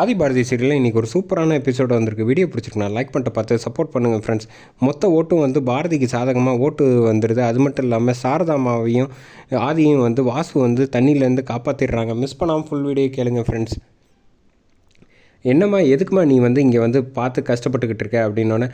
ஆதி பாரதி சீரியலில் இன்றைக்கி ஒரு சூப்பரான எபிசோடு வந்திருக்கு. வீடியோ பிடிச்சிருக்கு நான் லைக் பண்ணிட்டு பார்த்து சப்போர்ட் பண்ணுங்கள் ஃப்ரெண்ட்ஸ் மொத்த ஓட்டும் வந்து பாரதிக்கு சாதகமாக ஓட்டு வந்துடுது அது மட்டும் இல்லாமல் சாரதாமாவையும் ஆதியும் வந்து வாசு வந்து தண்ணியிலேருந்து காப்பாற்றிடுறாங்க மிஸ் பண்ணாமல் ஃபுல் வீடியோ கேளுங்க ஃப்ரெண்ட்ஸ் என்னம்மா எதுக்குமா நீ வந்து இங்கே வந்து பார்த்து கஷ்டப்பட்டுக்கிட்டு இருக்க? அப்படின்னோடனே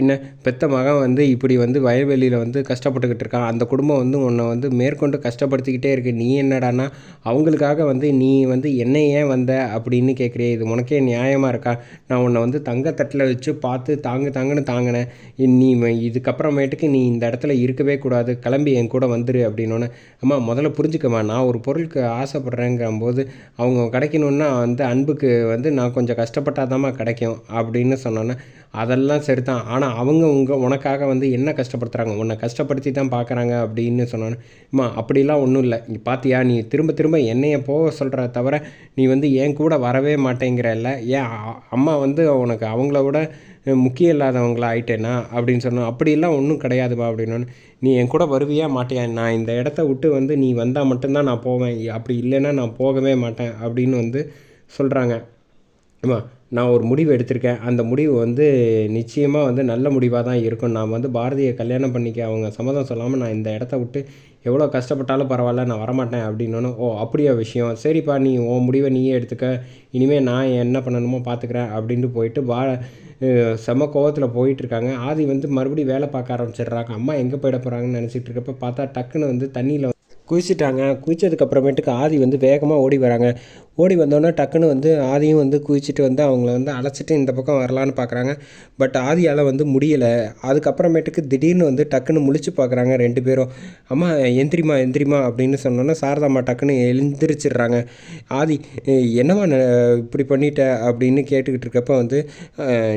பின்ன பெத்த மகன் வந்து இப்படி வந்து வயல்வெளியில் வந்து கஷ்டப்பட்டுக்கிட்டு இருக்கான். அந்த குடும்பம் வந்து உன்னை வந்து மேற்கொண்டு கஷ்டப்படுத்திக்கிட்டே இருக்கு. நீ என்னடான்னா அவங்களுக்காக வந்து நீ வந்து என்ன ஏன் வந்த அப்படின்னு கேட்குறியே இது உனக்கே நியாயமாக இருக்கா? நான் உன்னை வந்து தங்கத்தட்டில் வச்சு பார்த்து தாங்கு தாங்குன்னு தாங்கினேன். நீ ம- இதுக்கப்புறமேட்டுக்கு நீ இந்த இடத்துல இருக்கவே கூடாது. கிளம்பி என் கூட வந்துரு அப்படின்னோடனே அம்மா முதல்ல புரிஞ்சுக்கம்மா. நான் ஒரு பொருளுக்கு ஆசைப்பட்றேங்கிறம்போது அவங்க கிடைக்கணுன்னா வந்து அன்புக்கு வந்து நான் கொஞ்சம் கஷ்டப்பட்டாதாம்மா கிடைக்கும். அப்படின்னு சொன்னோன்னே அதெல்லாம் சரி சரிதான் ஆனால் அவங்க உங்க உனக்காக வந்து என்ன கஷ்டப்படுத்துகிறாங்க உன்னை கஷ்டப்படுத்தி தான் பார்க்குறாங்க அப்படின்னு சொன்னோன்னே அம்மா அப்படிலாம் ஒன்றும் இல்லை. நீ பார்த்தியா நீ திரும்ப திரும்ப என்னைய போக சொல்கிற தவிர நீ வந்து என் கூட வரவே மாட்டேங்கிறல்ல ஏன் அம்மா வந்து உனக்கு அவங்கள விட முக்கியம் இல்லாதவங்களா ஆயிட்டேனா? அப்படின்னு சொன்னோம். அப்படிலாம் ஒன்றும் கிடையாதுப்பா அப்படின்னோன்னு நீ என் கூட வருவியா மாட்டியா? நான் இந்த இடத்த விட்டு வந்து நீ வந்தால் மட்டும்தான் நான் போவேன். அப்படி இல்லைன்னா நான் போகவே மாட்டேன் அப்படின்னு வந்து சொல்கிறாங்க ஆமா நான் ஒரு முடிவு எடுத்திருக்கேன். அந்த முடிவு வந்து நிச்சயமாக வந்து நல்ல முடிவாக தான் இருக்கும். நான் வந்து பாரதியை கல்யாணம் பண்ணிக்க அவங்க சம்மதம் சொல்லாமல் நான் இந்த இடத்த விட்டு எவ்வளோ கஷ்டப்பட்டாலும் பரவாயில்ல நான் வரமாட்டேன் அப்படின்னோன்னு ஓ அப்படியா விஷயம். சரிப்பா நீ உன் முடிவை நீயே எடுத்துக்க. இனிமேல் நான் என்ன பண்ணணுமோ பார்த்துக்கிறேன் அப்படின்ட்டு போயிட்டு பா செம கோவத்தில் போயிட்டுருக்காங்க. ஆதி வந்து மறுபடியும் வேலை பார்க்க ஆரம்பிச்சிடுறாங்க. அம்மா எங்கே போயிட போகிறாங்கன்னு நினச்சிட்டு இருக்கப்ப பார்த்தா டக்குன்னு வந்து தண்ணியில் குதிச்சிட்டாங்க. குதிச்சதுக்கு அப்புறமேட்டுக்கு ஆதி வந்து வேகமாக ஓடி வராங்க. ஓடி வந்தோடனே டக்குன்னு வந்து ஆதியும் வந்து குதிச்சுட்டு வந்து அவங்கள வந்து அழைச்சிட்டு இந்த பக்கம் வரலான்னு பார்க்குறாங்க பட் ஆதியால் வந்து முடியலை. அதுக்கப்புறமேட்டுக்கு திடீர்னு வந்து டக்குன்னு முழிச்சு பார்க்குறாங்க ரெண்டு பேரும். அம்மா எந்திரிமா எந்திரிமா அப்படின்னு சொன்னோன்னே சாரதாம்மா டக்குன்னு எழுந்திரிச்சிடுறாங்க. ஆதி என்னம்மா இப்படி பண்ணிட்ட? அப்படின்னு கேட்டுக்கிட்டு இருக்கப்போ வந்து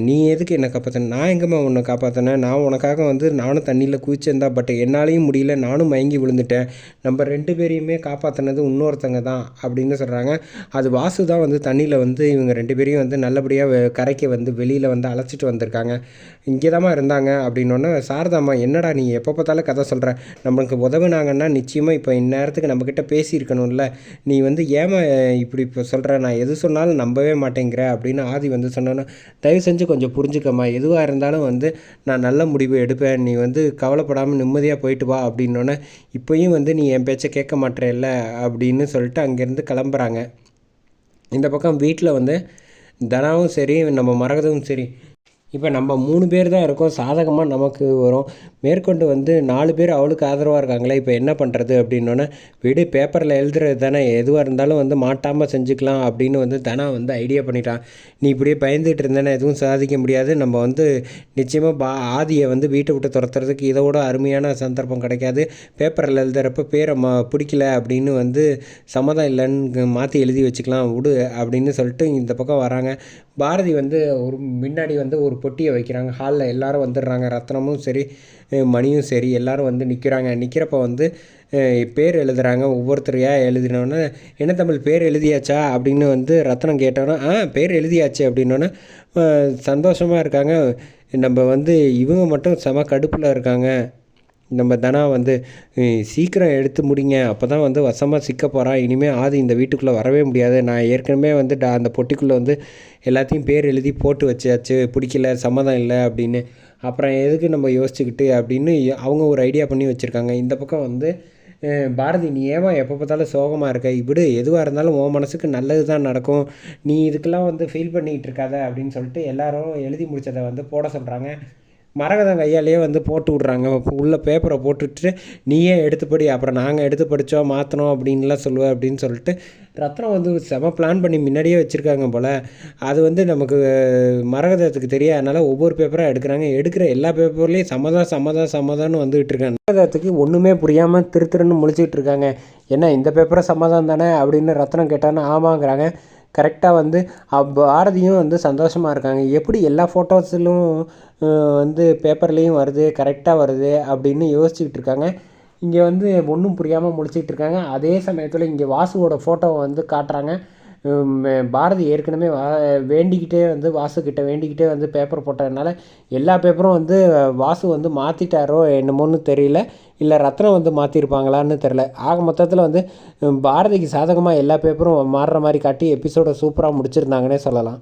நீ எதுக்கு என்னை காப்பாற்றின நான் எங்கம்மா உன்னை காப்பாற்றினேன் நான் உனக்காக வந்து நானும் தண்ணியில் குதிச்சிருந்தா பட் என்னாலையும் முடியல. நானும் மயங்கி விழுந்துட்டேன். நம்ம நம்ம ரெண்டு பேரையுமே காப்பாற்றினது இன்னொருத்தங்க தான் அப்படின்னு சொல்கிறாங்க அது வாசு தான் வந்து தண்ணியில் வந்து இவங்க ரெண்டு பேரையும் வந்து நல்லபடியாக கரைக்கு வந்து வெளியில் வந்து அழைச்சிட்டு வந்திருக்காங்க. இங்கே தான் இருந்தாங்க அப்படின்னோடனே சாரதாம்மா என்னடா நீ எப்போ பார்த்தாலும் கதை சொல்கிற நம்மளுக்கு உதவுனாங்கன்னா நிச்சயமாக இப்போ இந்நேரத்துக்கு நம்மக்கிட்ட பேசியிருக்கணும்ல. நீ வந்து ஏமா இப்படி இப்போ சொல்கிற நான் எது சொன்னாலும் நம்பவே மாட்டேங்கிற அப்படின்னு ஆதி வந்து சொன்னோன்னா தயவு செஞ்சு கொஞ்சம் புரிஞ்சுக்கம்மா. எதுவாக இருந்தாலும் வந்து நான் நல்ல முடிவு எடுப்பேன். நீ வந்து கவலைப்படாமல் நிம்மதியாக போயிட்டு வா அப்படின்னோடனே இப்போயும் வந்து நீ என் பேச்சை கேட்க மாட்டேல அப்படின்னு சொல்லிட்டு அங்கேருந்து கிளம்புறாங்க. இந்த பக்கம் வீட்டில் வந்து தனாவும் சரி நம்ம மரகதமும் சரி இப்போ நம்ம மூணு பேர் தான் இருக்கோம். சாதகமாக நமக்கு வரும். மேற்கொண்டு வந்து நாலு பேர் அவளுக்கு ஆதரவாக இருக்காங்களே இப்போ என்ன பண்ணுறது அப்படின்னோடனே விடு பேப்பரில் எழுதுறது தானே. எதுவாக இருந்தாலும் வந்து மாட்டாமல் செஞ்சுக்கலாம் அப்படின்னு வந்து தனா வந்து ஐடியா பண்ணிட்டான். நீ இப்படியே பயந்துகிட்டு இருந்தேன்னா எதுவும் சாதிக்க முடியாது. நம்ம வந்து நிச்சயமாக பா ஆதியை வந்து வீட்டை விட்டு துரத்துறதுக்கு இதோட அருமையான சந்தர்ப்பம் கிடைக்காது. பேப்பரில் எழுதுறப்ப பேரை மா பிடிக்கல அப்படின்னு வந்து சம்மதம் இல்லைன்னு மாற்றி எழுதி வச்சுக்கலாம் விடு அப்படின்னு சொல்லிட்டு இந்த பக்கம் வராங்க. பாரதி வந்து ஒரு முன்னாடி வந்து ஒரு பொட்டியை வைக்கிறாங்க. ஹாலில் எல்லோரும் வந்துடுறாங்க. ரத்னமும் சரி மணியும் சரி எல்லோரும் வந்து நிற்கிறாங்க நிற்கிறப்ப வந்து பேர் எழுதுகிறாங்க ஒவ்வொருத்தரையாக எழுதினோன்னே என்ன தமிழ் பேர் எழுதியாச்சா? அப்படின்னு வந்து ரத்னம் கேட்டோன்னா ஆ பேர் எழுதியாச்சு அப்படின்னோன்னே சந்தோஷமாக இருக்காங்க. நம்ம வந்து இவங்க மட்டும் செம கடுப்பில் இருக்காங்க. நம்ம தனா வந்து சீக்கிரம் எடுத்து முடிங்க. அப்போ தான் வந்து வசமாக சிக்க போகிறான் இனிமேல் ஆதி இந்த வீட்டுக்குள்ளே வரவே முடியாது. நான் ஏற்கனவே வந்து டா அந்த பொட்டிக்குள்ளே வந்து எல்லாத்தையும் பேர் எழுதி போட்டு வச்சாச்சு. பிடிக்கல சம்மதம் இல்லை அப்படின்னு. அப்புறம் எதுக்கு நம்ம யோசிச்சுக்கிட்டு அப்படின்னு அவங்க ஒரு ஐடியா பண்ணி வச்சுருக்காங்க. இந்த பக்கம் வந்து பாரதி நீ ஏமா எப்போ பார்த்தாலும் சோகமாக இருக்க? இப்படி எதுவாக இருந்தாலும் உன் மனசுக்கு நல்லது தான் நடக்கும். நீ இதுக்கெல்லாம் வந்து ஃபீல் பண்ணிகிட்டு இருக்காத அப்படின்னு சொல்லிட்டு எல்லாரும் எழுதி முடித்ததை வந்து போட சொல்கிறாங்க மரகதம் கையாலேயே வந்து போட்டு விட்றாங்க. உள்ள பேப்பரை போட்டுட்டு நீயே எடுத்து படி அப்புறம் நாங்கள் எடுத்து படித்தோம் மாற்றினோம் அப்படின்லாம் சொல்லுவேன் அப்படின்னு சொல்லிட்டு ரத்னம் வந்து செம பிளான் பண்ணி முன்னாடியே வச்சுருக்காங்க போல். அது வந்து நமக்கு மரகதத்துக்கு தெரியாதனால அதனால் ஒவ்வொரு பேப்பராக எடுக்கிறாங்க. எடுக்கிற எல்லா பேப்பர்லேயும் சம்மதம் சம்மதம் சம்மதம்னு வந்துகிட்டு இருக்காங்க. மரகதத்துக்கு ஒன்றுமே புரியாமல் திரு திருன்னு முழிச்சிக்கிட்டு இருக்காங்க. என்ன இந்த பேப்பரை சம்மதம் தானே அப்படின்னு ரத்னம் கேட்டான்னு ஆமாங்கிறாங்க. கரெக்டாக வந்து அப் பாரதியும் வந்து சந்தோஷமாக இருக்காங்க. எப்படி எல்லா ஃபோட்டோஸிலும் வந்து பேப்பர்லேயும் வருது கரெக்டாக வருது அப்படின்னு யோசிச்சுக்கிட்டு இருக்காங்க. இங்கே வந்து ஒன்றும் புரியாமல் முழிச்சிக்கிட்டு இருக்காங்க. அதே சமயத்தில் இங்கே வாசுவோட ஃபோட்டோவை வந்து காட்டுறாங்க. பாரதி ஏற்கனவே வா வேண்டிக்கிட்டே வந்து வாசுக்கிட்ட வேண்டிக்கிட்டே வந்து பேப்பர் போட்டதுனால எல்லா பேப்பரும் வந்து வாசு வந்து மாற்றிட்டாரோ என்னமோன்னு தெரியல. இல்லை ரத்னம் வந்து மாற்றிருப்பாங்களான்னு தெரில ஆக மொத்தத்தில் வந்து பாரதிக்கு சாதகமாக எல்லா பேப்பரும் மாறுற மாதிரி காட்டி எபிசோடை சூப்பராக முடிச்சிருந்தாங்கன்னே சொல்லலாம்.